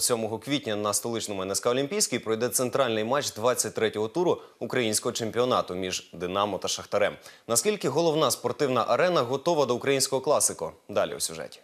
7 квітня на столичному НСК Олімпійський пройде центральний матч 23-го туру українського чемпіонату між Динамо та Шахтарем. Наскільки головна спортивна арена готова до українського класико? Далі у сюжеті.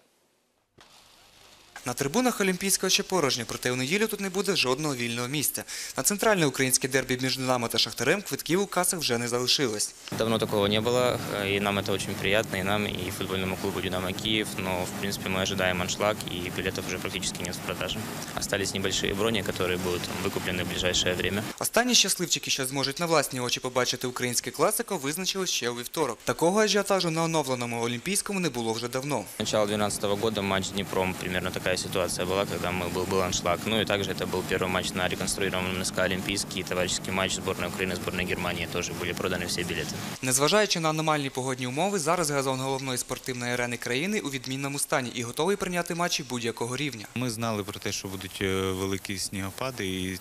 На трибунах Олімпійського ще порожньо, проте у неділю тут не буде жодного вільного місця. На центральне українське дербі між Динамо та Шахтарем квитків у касах вже не залишилось. Давно такого не было, э, и нам это очень приятно, и нам, и футбольному клубу «Динамо Киев», но, в принципе, мы ожидаем аншлаг, и билетов уже практически нет в продаже. Остались небольшие брони, которые будут выкуплены в ближайшее время. Останні щасливчики, що зможуть на власні очі побачити українське класико, визначили ще у вівторок. Такого ажіотажу на оновленому Олімпійському не було вже давно. Начало 2012 года матч с Днепром, примерно такая ситуация была, когда мы был, был аншлаг. Ну и также это был первый матч на реконструированном НСК «Олимпийский», товарищеский матч сборной Украины, сборной Германии, тоже были проданы все билеты. Незважаючи на аномальні погодні умови, зараз газон головної спортивної арени країни у відмінному стані і готовий прийняти матчі будь-якого рівня. Ми знали про те, що будуть е, великі снігопади, і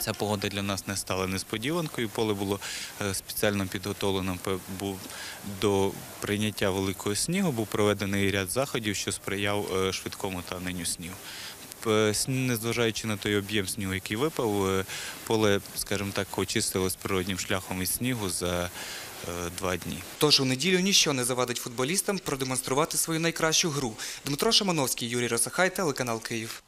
ця погода для нас не стала несподіванкою. Поле було е, спеціально підготовлено до прийняття великого снігу. Був проведений ряд заходів, що сприяв е, швидкому таненню снігу. Незважаючи на той об'єм снігу, який випав, е, поле, скажімо так, очистилось природнім шляхом із снігу за два дні. Тож у неділю ніщо не завадить футболістам продемонструвати свою найкращу гру. Дмитро Шамановський, Юрій Росахай, телеканал Київ.